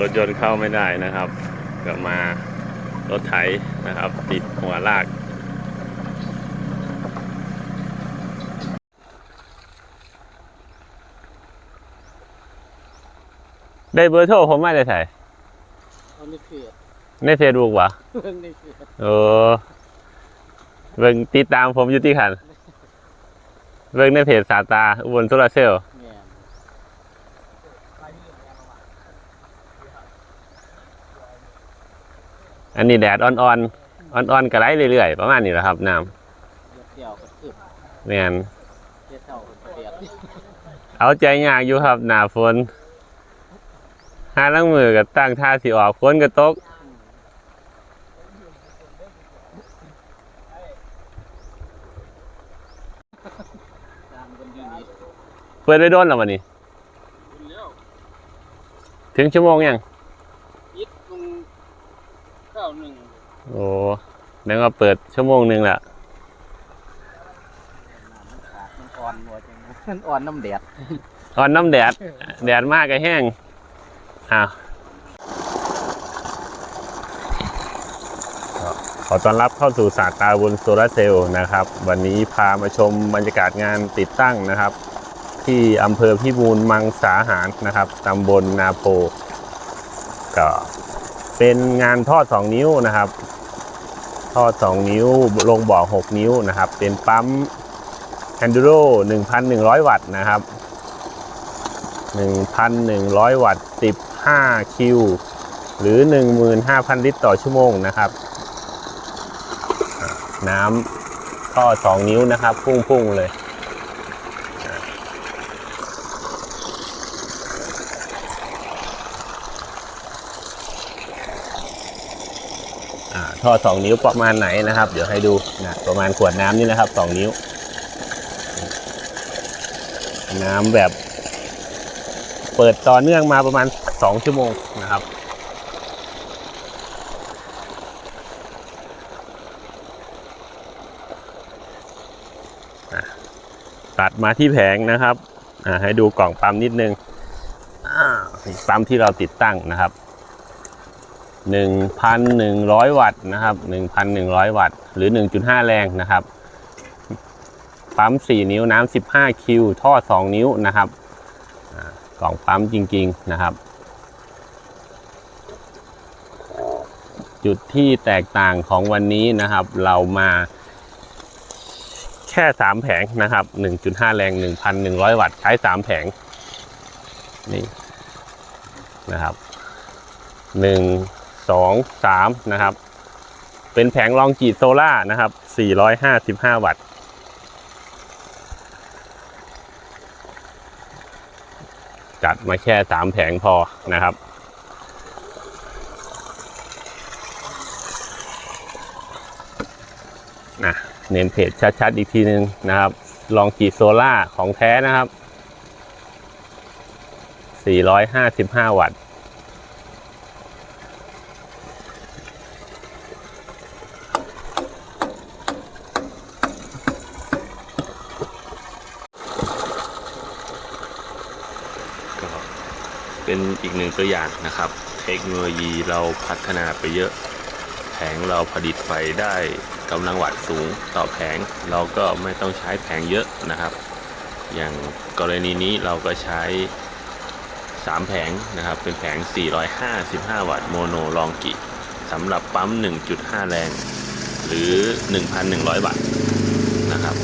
รถยนต์เข้าไม่ได้นะครับ ก็มารถไถนะครับ ติดหัวลาก ได้เบอร์โทรผมมาได้ไถเอาในเฟซในเฟซบุ๊กวะเบิ่งในเฟซเออเบิ่งติดตามผมอยู่ที่ขันเบิ่งในเพจสาตาอุบลโซลาร์เซลล์ แม่น อันนี้แดดอ่อนๆอ่อนๆกระไรเรื่อยๆประมาณนี้แหละครับน้เดี๋ยวเที่ยวก็ขึ้นำแมนเดี๋ยวเที่ยวก็เปียกเอาใจยากอยู่ครับหนาฝนห้าลังมือกับตั้งท่าสิออกฝนก็ตกตามกันอยู่นี่เปิดได้โดนแล้ววันนี้คุณแล้วถึงชั่วโมงยังยิดลง ข้าวหนึ่งโอ้แล้วก็เปิดชั่วโมงหนึ่งละน้ำมันขาดมันอ่อนหัวจังมันอ่อนน้ำแดดอ่อนน้ำแดด แดดมากก็แห้งอ้าวก็ขอต้อนรับเข้าสู่ศาสตร์ตาบนโซลาร์เซลล์นะครับ วันนี้พามาชมบรรยากาศงานติดตั้งนะครับ ที่อำเภอพิบูลมังสาหารนะครับตำบลนาโพก็ เป็นงานทอด 2 นิ้วนะครับ ทอด 2 นิ้วลงบ่อ 6 นิ้วนะครับ เป็นปั๊ม h นดูโร1,100 วัตต์นะครับ 1,100 วัตต์15 คิว หรือ 15,000 ลิตรต่อชั่วโมงนะครับ น้ำท่อ 2 นิ้วนะครับ พุ่ง ๆ เลย ท่อสองนิ้วประมาณไหนนะครับ เดี๋ยวให้ดูนะประมาณขวดน้ำนี่นะครับสองนิ้ว น้ำแบบ เปิดต่อเนื่องมาประมาณสองชั่วโมงนะครับตัดมาที่แผงนะครับให้ดูกล่องปั๊มนิดนึงปั๊มที่เราติดตั้งนะครับ 1,100 วัตต์นะครับ 1,100 วัตต์ หรือ 1.5 แรงนะครับ ปั๊ม 4 นิ้วน้ำ15 คิว ท่อ 2 นิ้วนะครับกล่องปั๊มจริง ๆ นะครับ จุดที่แตกต่างของวันนี้นะครับ เรามาแค่ 3 แผงนะครับ 1.5 แรง 1,100 วัตต์ ใช้ 3 แผง นี่นะครับ 1 สองสามนะครับ เป็นแผงลองจีดโซล่านะครับ 455 วัตต์ จัดมาแค่สามแผงพอนะครับนะเน้นเพจชัดๆ อีกทีนึงนะครับ ลองจีดโซล่าของแท้นะครับ 455 วัตต์ เป็นอีกหนึ่งตัวอย่างนะครับ เทคโนโลยีเราพัฒนาไปเยอะ แผงเราผลิตไฟได้กำลังวัตต์สูงต่อแผง เราก็ไม่ต้องใช้แผงเยอะนะครับ อย่างกรณีนี้เราก็ใช้ 3 แผงนะครับ เป็นแผง 455 วัตต์โมโนลองกิสำหรับปั๊ม 1.5 แรง หรือ 1,100 วัตต์นะครับ